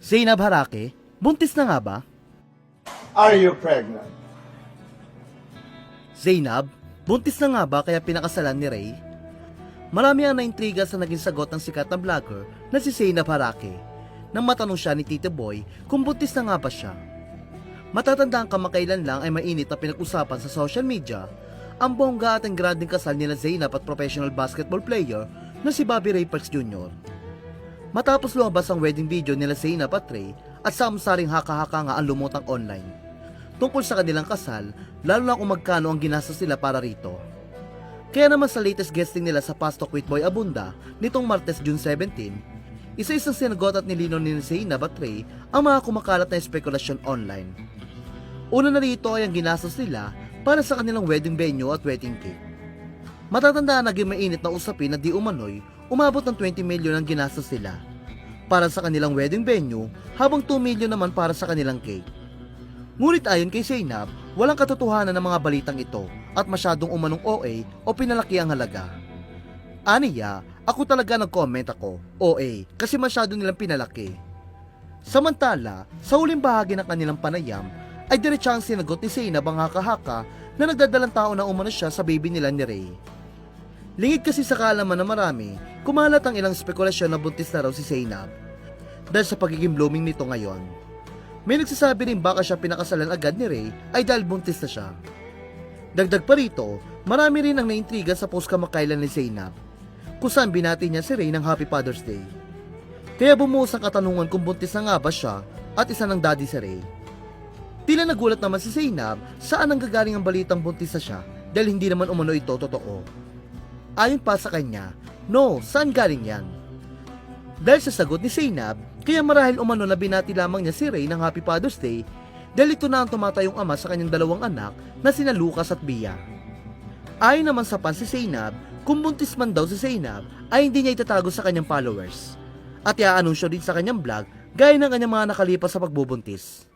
Zainab Harake, buntis na nga ba? Are you pregnant? Zainab, buntis na nga ba kaya pinakasalan ni Ray? Marami ang naintriga sa naging sagot ng sikat na vlogger na si Zainab Harake nang matanong siya ni Tito Boy kung buntis na nga ba siya. Matatandaan kamakailan lang ay mainit na pinag-usapan sa social media ang bongga at ang granding kasal nila Zainab at professional basketball player na si Bobby Ray Parks Jr. Matapos lumabas ang wedding video nila Zainab at Ray at samsaring haka-haka nga ang lumutang online. Tungkol sa kanilang kasal, lalo na kung magkano ang ginastos nila para rito. Kaya naman sa latest guesting nila sa Pastok with Boy Abunda nitong Martes June 17, isa-isang sinagot at nilino ni Zainab at Ray ang mga kumakalat na espekulasyon online. Una na rito ay ang ginastos nila para sa kanilang wedding venue at wedding cake. Matatandaan naging mainit na usapin na di umano'y umabot ng 20 milyon ang ginastos nila para sa kanilang wedding venue habang 2 milyon naman para sa kanilang cake. Ngunit ayon kay Zainab, walang katotohanan ng mga balitang ito at masyadong umanong OA o pinalaki ang halaga. Aniya, ako talaga nag-comment ako, OA, kasi masyado nilang pinalaki. Samantala, sa huling bahagi ng kanilang panayam, ay diretsang sinagot ni Zainab ang haka-haka na nagdadalang tao na umano siya sa baby nila ni Ray. Lingid kasi sa kaalaman na marami, kumalat ang ilang spekulasyon na buntis na raw si Zainab. Dahil sa pagiging blooming nito ngayon. May nagsasabi rin baka siya pinakasalan agad ni Ray ay dahil buntis na siya. Dagdag pa rito, marami rin ang naintriga sa post kamakailan ni Zainab kung saan binati niya si Ray ng Happy Father's Day. Kaya bumuhos ang katanungan kung buntis na nga ba siya at isa ng daddy si Ray. Tila nagulat naman si Zainab saan ang gagaling ang balitang buntis na siya dahil hindi naman umano ito totoo. Ayon pa sa kanya, no, saan galing yan? Dahil sa sagot ni Zainab, kaya marahil umano na binati lamang niya si Ray ng Happy Father's Day dahil ito na ang tumatayong ama sa kanyang dalawang anak na sina Lucas at Bia. Ayon naman sa pan si Zainab, kung buntis man daw si Zainab ay hindi niya itatago sa kanyang followers. At iaanunsyo din sa kanyang vlog gaya ng kanyang mga nakalipas sa pagbubuntis.